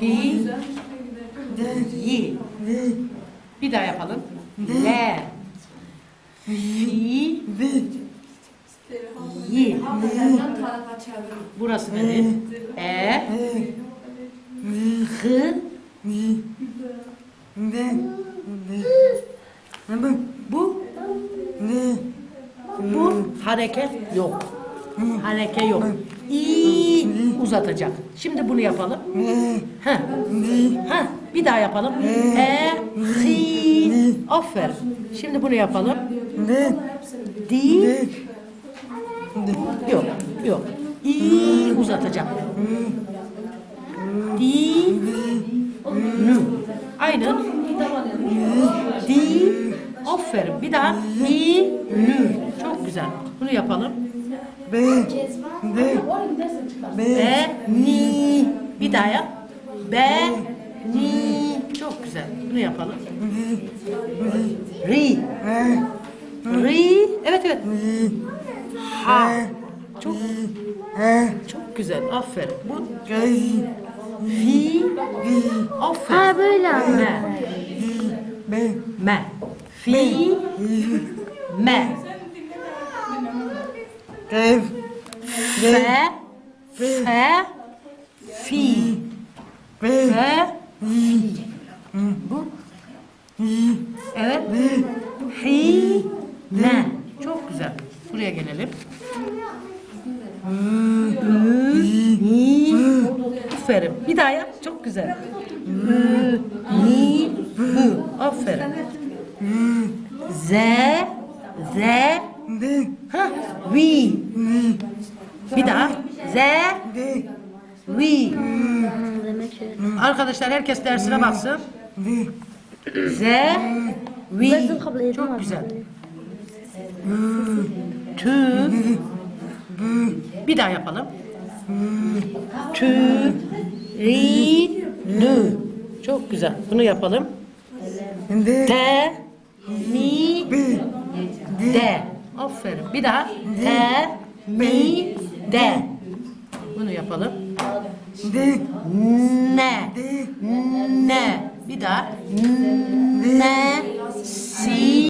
Fi. Yi. Bir daha yapalım. Le. Fi. Yi. Burası neresi? E. Hı. Bu. Bu hareket yok. Hareket yok. İ uzatacak. Şimdi bunu yapalım. Heh. Heh. Bir daha yapalım. E, hi. Aferin. Şimdi bunu yapalım. Di. Yok, yok. İ uzatacak. Di. Nü. Aynı. Di. Aferin. Bir daha. Di. Nü. Çok güzel. Bunu yapalım. Be, ni. Bir daha yap. Be, ni. Çok güzel. Bunu yapalım. Ri. Ri. Evet evet. Ha. Çok çok güzel. Aferin. Bu fi. Aferin. Ha böyle ama. Me. Me. Fi. Me. Fe. Fe. Fi. Fe. Fi. Bu. Evet. Hi. Ne. Çok güzel. Buraya gelelim. Aferin. Bir daha yap. Çok güzel. Aferin. Z, Z, ha, vi. Z, öyle. Arkadaşlar herkes dersine baksın. Z. Nasıl kabul edemez Çok güzel. Tü. Bir daha yapalım. Tü. Ri. Nü. Çok güzel. Bunu yapalım. Te. Mi. De. Aferin. Bir daha. Te. Mi. De. Yapalım. Ne. Ne. Bir daha. Ne. Si.